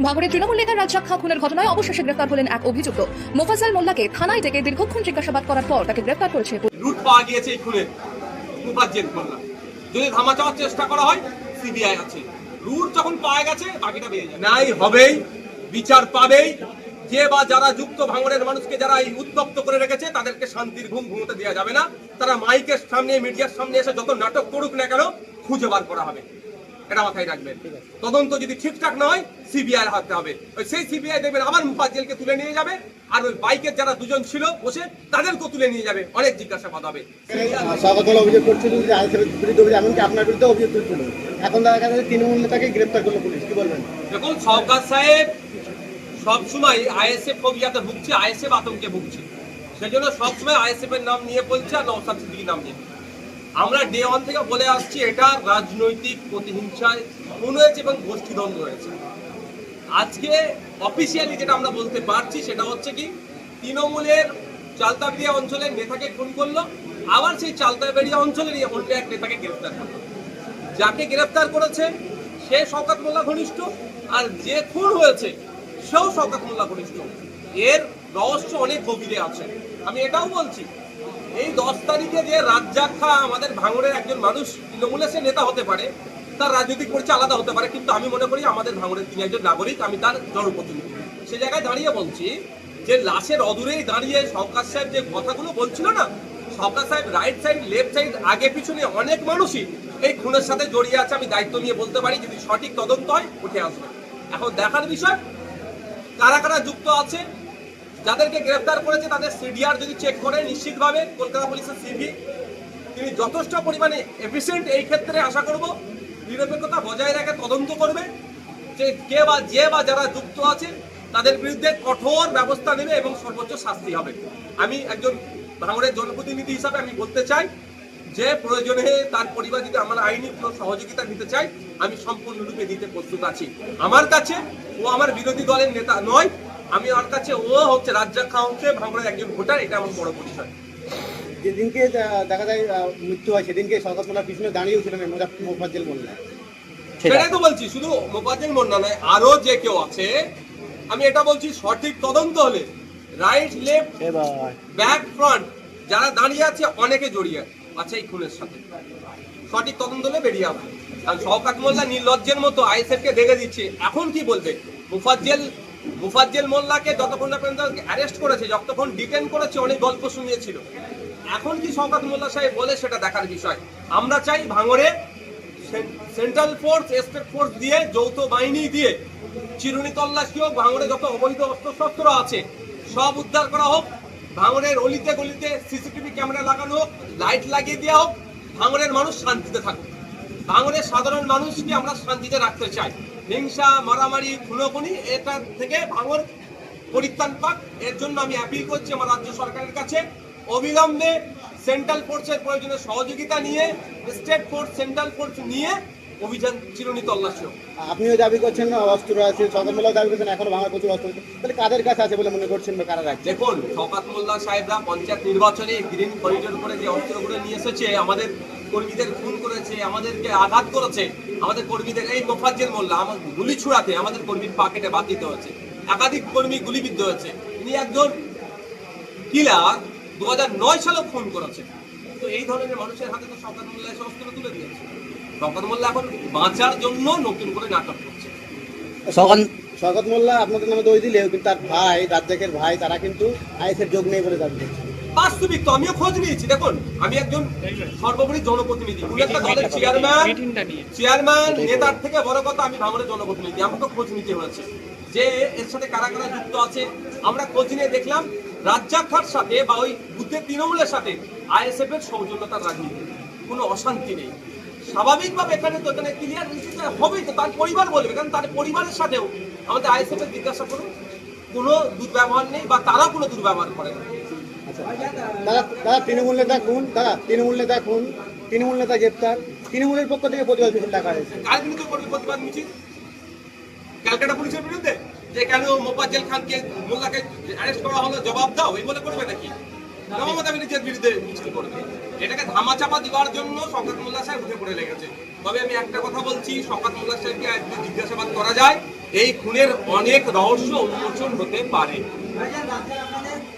ভাঙড়ের তৃণমূল নেতার রাজ্জাক খাঁ খুনের ঘটনায় অবশেষে গ্রেফতার হলেন এক অভিযুক্ত। মোফাজ্জল মোল্লাকে থানায় ডেকে দীর্ঘক্ষণ জিজ্ঞাসাবাদ করার পর তাকে গ্রেফতার করেছে পুলিশ। রুট পাওয়া গিয়েছে এই মুফাজ্জেল মোল্লা। যদি ধামা চাওয়ার চেষ্টা করা হয় সিবিআই আছে। রুট যখন পাওয়া গেছে বাকিটা পেয়ে যাবে। নাই হবেই বিচার পাবেই। যে বা যারা যুক্ত ভাঙড়ের মানুষকে যারা এই উত্তপ্ত করে রেখেছে তাদেরকে শান্তির ঘুম ঘুমোতে দেওয়া যাবে না। তারা মাইকের সামনে মিডিয়ার সামনে এসে যত নাটক করুক না কেন খুঁজে বার করা হবে। এটা মাথায় রাখবেন। তদন্ত যদি ঠিকঠাক না হয় সিবিআই হাতে হবে। ওই সেই সিবিআই দেখবেন আবার মুফাজ্জেলকে তুলে নিয়ে যাবে আর ওই বাইকের যারা দুজন ছিল বসে তাদেরকেও তুলে নিয়ে যাবে। অনেক জিজ্ঞাসাবাদ হবে। অভিযোগ করছিল যে আইএসএফের বিরুদ্ধে অভিযোগ এমনকি আপনার বিরুদ্ধে অভিযোগ তুলছিল। এখন দেখা গেছে তৃণমূল নেতাকে গ্রেপ্তার করল পুলিশ। কি বলবেন? দেখুন সরকার সাহেব সবসময় আইএসএফ ফোবিয়াতে ভুগছে আইএসএফ আতঙ্কে ভুগছে। সেজন্য সবসময় আইএসএফ এর নাম নিয়ে বলছে আর নওসাদ সিদ্দিকির নাম নিয়ে। আমরা ডে ওয়ান থেকে বলে আসছি, এটা রাজনৈতিক প্রতিহিংসায় খুন হয়েছে এবং গোষ্ঠীদ্বন্দ্ব হয়েছে। আজকে অফিসিয়ালি যেটা আমরা বলতে পারছি সেটা হচ্ছে কি, তৃণমূলের চালতাবেড়িয়া অঞ্চলের নেতাকে খুন করল, আবার সেই চালতাবেড়িয়া অঞ্চলেরই অন্য এক নেতাকে গ্রেফতার করল। যাকে গ্রেফতার করেছে, সে শওকত মোল্লা ঘনিষ্ঠ, আর যে খুন হয়েছে, সেও শওকত মোল্লা ঘনিষ্ঠ। এর রহস্য অনেক গভীরে আছে। আমি এটাও বলছি এই দশ তারিখে যে রাজ্জাক আমাদের ভাঙড়ের একজন মানুষ, তৃণমূলের সে নেতা হতে পারে, তার রাজনৈতিক পরিচয় আলাদা হতে পারে, কিন্তু আমি মনে করি আমাদের ভাঙড়ের তিনি একজন নাগরিক, আমি তার জনপ্রতিনিধি। সে জায়গায় দাঁড়িয়ে বলছি যে লাশের অদূরেই দাঁড়িয়ে সরকার সাহেব যে কথাগুলো বলছিল না, সরকার সাহেব রাইট সাইড লেফট সাইড আগে পিছনে অনেক মানুষই এই খুনের সাথে জড়িয়ে আছে, আমি দায়িত্ব নিয়ে বলতে পারি, যদি সঠিক তদন্ত হয়, উঠে আসবে। এখন দেখার বিষয়, কারা কারা যুক্ত আছে যাদেরকে গ্রেফতার করেছে তাদের সিডিআর যদি চেক করে, নিশ্চিতভাবে কলকাতা পুলিশের সিভি তিনি যথেষ্ট পরিমাণে এফিসিয়েন্ট এই ক্ষেত্রে আশা করব, নিরপেক্ষতা বজায় রেখে তদন্ত করবে, যে কে বা যে বা যারা যুক্ত আছে, তাদের বিরুদ্ধে কঠোর ব্যবস্থা নেবে এবং সর্বোচ্চ শাস্তি হবে। আমি একজন ভাঙড়ের জনপ্রতিনিধি হিসাবে আমি বলতে চাই, যে প্রয়োজনে তার পরিবার যদি আমার আইনি কোনো সহযোগিতা দিতে চাই আমি সম্পূর্ণরূপে দিতে প্রস্তুত আছি। আমার কাছে ও আমার বিরোধী দলের নেতা নয় আমি ওর কাছে ও হচ্ছে রাজ্জাক খাঁ হচ্ছে ভাঙড়ের একজন ভোটার এটা আমার বড় পরিচয় যেদিনকে দেখা যায় মৃত্যু হয় সেদিনকে শওকতলার পিছনে দাঁড়িয়েও ছিলেন মোফাজ্জেল মোল্লা। সেটাই। তো বলছি শুধু মোফাজ্জেল মোন্না নয় আরও যে কেউ আছে আমি এটা বলছি সঠিক তদন্ত হলে রাইট লেফট ব্যাক ফ্রন্ট যারা দাঁড়িয়ে আছে অনেকে জড়িয়ে আছে এই খুনের সাথে। সঠিক তদন্ত হলে বেরিয়ে আসবে। কারণ শওকাত মোল্লা নির্লজ্জের মতো আইএসএফ কে দেখে দিচ্ছে। এখন কি বলবে? মুফাজ্জেল মুফাজ্জেল মোল্লাকে যতক্ষণ না পর্যন্ত অ্যারেস্ট করেছে, যতক্ষণ ডিটেন করেছে, অনেক গল্প শুনিয়েছিল। এখন কি শওকাত মোল্লা সাহেব বলে সেটা দেখার বিষয়। আমরা চাই ভাঙরে সেন্ট্রাল ফোর্স স্টেট ফোর্স দিয়ে, যৌথ বাহিনী দিয়ে, চিরুনি তল্লাশি হোক ভাঙরে যত অবৈধ অস্ত্রশস্ত্র আছে, সব উদ্ধার করা হোক ভাঙরের অলিতে গলিতে সিসিটিভি ক্যামেরা লাগানো হোক লাইট লাগিয়ে দেওয়া হোক ভাঙরের মানুষ শান্তিতে থাকুক। ভাঙরের সাধারণ মানুষকে আমরা শান্তিতে রাখতে চাই। হিংসা মারামারি খুনোখুনি এটা থেকে ভাঙড় পরিত্রাণ পাক। এর জন্য আমি অ্যাপিল করছি আমার রাজ্য সরকারের কাছে। অবিলম্বে সেন্ট্রাল ফোর্সের প্রয়োজনে সহযোগিতা নিয়ে স্টেট ফোর্স সেন্ট্রাল ফোর্স নিয়ে অভিযান চিরুনি তল্লাশি আপনিও দাবি করছেন না অস্ত্র আছে শওকত মোল্লাও দাবি করছেন এখনও ভাঙা প্রচুর অস্ত্র তাহলে কাদের কাছে আছে বলে মনে করছেন বা কারা রাখছে দেখুন শওকাত মোল্লা সাহেবরা পঞ্চায়েত নির্বাচনে গ্রিন করিডোর করে যে অস্ত্রগুলো নিয়ে এসেছে আমাদের কর্মীদের খুন করেছে আমাদেরকে আঘাত করেছে আমাদের কর্মীদের এই মোফাজ্জেল মোল্লা আমার গুলি ছুড়াতে আমাদের কর্মীর পাকেটে বাদ দিতে হয়েছে একাধিক কর্মী গুলিবিদ্ধ হয়েছে ইনি একজন কিলার দু হাজার নয় সালে ফোন করেছে তো এই ধরনের মানুষের হাতে তো শওকাত মোল্লা এসে অস্ত্র তুলে দিয়েছে। শওকাত মোল্লা এখন বাঁচার জন্য নতুন করে নাটক করছে। শওকত মোল্লা আপনাদের নামে দই দিলেও কিন্তু তার ভাই রাজ্জাকের ভাই তারা কিন্তু আইএসের যোগ নেই বলে দাবি করছে বাস্তবিক তো আমিও খোঁজ নিয়েছি। দেখুন আমি একজন সর্বোপরি জনপ্রতিনিধি। উনি একটা দলের চেয়ারম্যান চেয়ারম্যান নেতার থেকে বড় কথা আমি ভাঙড়ের জনপ্রতিনিধি। আমাকে খোঁজ নিতে হয়েছে। যে এর সাথে কারা কারা যুক্ত আছে আমরা খোঁজ নিয়ে দেখলাম রাজ্জাক খার সাথে বা ওই বুদ্ধের তৃণমূলের সাথে আইএসএফ এর সৌজন্যতার রাজনীতি। কোনো অশান্তি নেই। স্বাভাবিকভাবে এখানে তো এখানে ক্লিয়ার হবেই তো তার পরিবার বলবে কারণ তার পরিবারের সাথেও আমাদের আইএসএফ এর জিজ্ঞাসা করুন। কোনো দুর্ব্যবহার নেই বা তারা কোনো দুর্ব্যবহার করে না। দাদা দাদা, তৃণমূল নেতা খুন দাদা, তৃণমূল নেতা খুন তৃণমূল নেতা গ্রেপ্তার। তৃণমূলের পক্ষ থেকে প্রতিবাদ মিছিল ডাকা হয়েছে। ক্যালকাটা পুলিশের বিরুদ্ধে? যে কেন মোফাজ্জেল খানকে মোল্লাকে অ্যারেস্ট করা হলো? জবাব দাও, এই বলে করবে নাকি? মমতা ব্যানার্জির বিরুদ্ধে মিছিল করবে। এটাকে ধামা চাপা দেওয়ার জন্য শওকত মোল্লা সাহেব উঠে পড়ে লেগেছে। তবে আমি একটা কথা বলছি শওকত মোল্লা সাহেবকে আজকে জিজ্ঞাসাবাদ করা যায়, এই খুনের অনেক রহস্য উন্মোচন হতে পারে।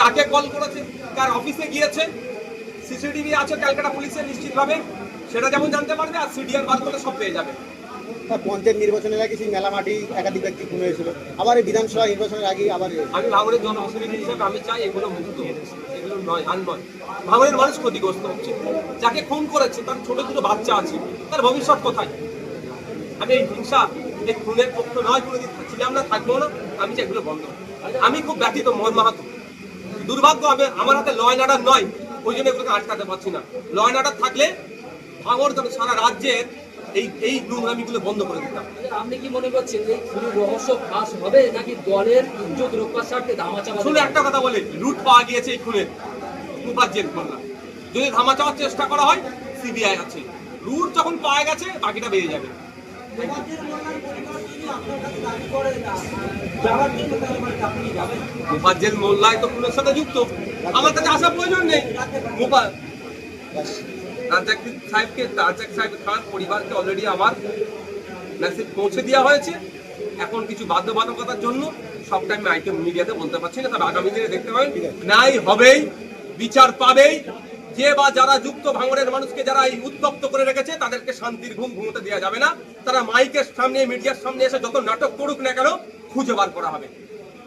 কাকে কল করেছে কার অফিসে গিয়েছে সিসিটিভি আছে ক্যালকাটা পুলিশের নিশ্চিতভাবে সেটা যেমন জানতে পারবে আর সিডিআর বার করলে সব পেয়ে যাবে। পঞ্চায়েত নির্বাচনের আগে সেই মেলামাটি একাধিক ব্যক্তি খুন হয়েছিল আবার এই বিধানসভা নির্বাচনের আগে আবার আমি ভাঙড়ের জনপ্রতিনিধি হিসেবে আমি চাই এগুলো মুক্ত। এগুলো নয় আর নয় ভাঙড়ের মানুষ ক্ষতিগ্রস্ত হচ্ছে। যাকে খুন করেছে তার ছোট ছোট বাচ্চা আছে তার ভবিষ্যৎ কোথায়? আমি এই হিংসা এই খুনের পক্ষ নয় কোনোদিন ছিলাম না থাকব না আমি চাই এগুলো বন্ধ আমি খুব ব্যথিত মোহন মাহাতো। দুর্ভাগ্য হবে আমার হাতে ল অ্যান্ড অর্ডার নয় ওই জন্য এগুলোকে আটকাতে পারছি না। ল অ্যান্ড অর্ডার থাকলে যেন সারা রাজ্যের এই এই নোংরামিগুলো বন্ধ করে দিতাম। আপনি কি মনে করছেন এই খুনের রহস্য ফাঁস হবে নাকি দলের ইজ্জত রক্ষার স্বার্থে ধামাচাপা শুনে একটা কথা বলে লুট পাওয়া গিয়েছে এই খুনের জেল করলাম যদি ধামা চাওয়ার চেষ্টা করা হয় সিবিআই আছে। লুট যখন পাওয়া গেছে বাকিটা বেরিয়ে যাবে। মুফাজ্জেল মোল্লায় তো খুনের সাথে যুক্ত। আমার কাছে আসার প্রয়োজন নেই। মুফা রাজ্জাক সাহেবকে রাজ্জাক সাহেব খান পরিবারকে অলরেডি আমার মেসেজ পৌঁছে দেওয়া হয়েছে। এখন কিছু বাধ্যবাধকতার জন্য সবটা আমি আইটেম মিডিয়াতে বলতে পারছি না। তবে আগামী দিনে দেখতে পাবেন। ন্যায় হবেই, বিচার পাবেই। যে বা যারা যুক্ত ভাঙড়ের মানুষকে যারা এই উত্তপ্ত করে রেখেছে তাদেরকে শান্তির ঘুম ঘুমোতে দেওয়া যাবে না। তারা মাইকের সামনে মিডিয়ার সামনে এসে যত নাটক করুক না কেন খুঁজে বার করা হবে।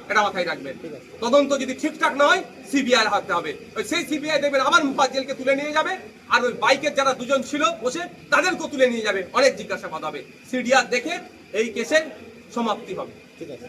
এটা মাথায় রাখবেন। তদন্ত যদি ঠিকঠাক না হয় সিবিআই হাতে হবে। ওই সেই সিবিআই দেখবেন আবার মুফাজ্জেলকে তুলে নিয়ে যাবে আর ওই বাইকের যারা দুজন ছিল বসে তাদেরকেও তুলে নিয়ে যাবে। অনেক জিজ্ঞাসাবাদ হবে। সিডিআর দেখে এই কেসের সমাপ্তি হবে। ঠিক আছে।